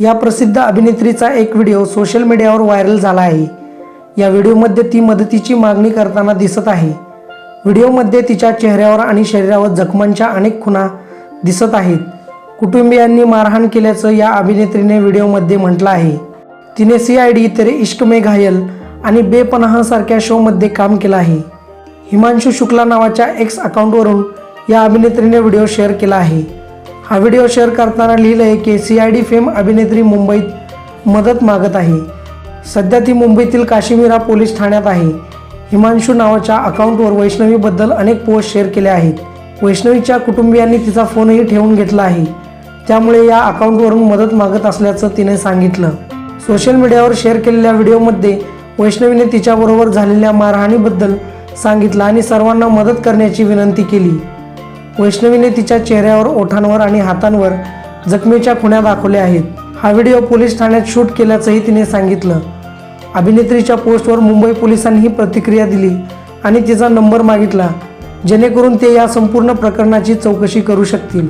या प्रसिद्ध अभिनेत्रीचा एक व्हिडिओ सोशल मीडियावर व्हायरल झाला आहे. या व्हिडिओमध्ये ती मदतीची मागणी करताना दिसत आहे. व्हिडिओमध्ये तिच्या चेहऱ्यावर आणि शरीरावर जखमांच्या अनेक खुणा दिसत आहेत. कुटुंबियांनी मारहाण केल्याचं या अभिनेत्रीने व्हिडिओमध्ये म्हटलं आहे. तिने सी आय डी तरी इश्क में घायल आणि बेपनाह सारख्या शोमध्ये काम केलं आहे. हिमांशू शुक्ला नावाच्या एक्स अकाउंटवरून या अभिनेत्रीने व्हिडिओ शेअर केला आहे. हा व्हिडिओ शेअर करताना लिहिलं आहे की सी आय डी फेम अभिनेत्री मुंबईत मदत मागत आहे. सध्या ती मुंबईतील काश्मीरा पोलीस ठाण्यात आहे. हिमांशू नावाच्या अकाउंटवर वैष्णवीबद्दल अनेक पोस्ट शेअर केल्या आहेत. वैष्णवीच्या कुटुंबियांनी तिचा फोनही ठेवून घेतला आहे. त्यामुळे या अकाउंटवरून मदत मागत असल्याचं तिने सांगितलं. सोशल मीडियावर शेअर केलेल्या व्हिडिओमध्ये वैष्णवीने तिच्याबरोबर झालेल्या मारहाणीबद्दल सांगितलं आणि सर्वांना मदत करण्याची विनंती केली. वैष्णवीने तिच्या चेहऱ्यावर ओठांवर आणि हातांवर जखमेच्या खुण्या दाखवल्या आहेत. हा व्हिडिओ पोलीस ठाण्यात शूट केल्याचंही तिने सांगितलं. अभिनेत्रीच्या पोस्टवर मुंबई पोलिसांनीही प्रतिक्रिया दिली आणि तिचा नंबर मागितला. जेणेकरून ते या संपूर्ण प्रकरणाची चौकशी करू शकतील.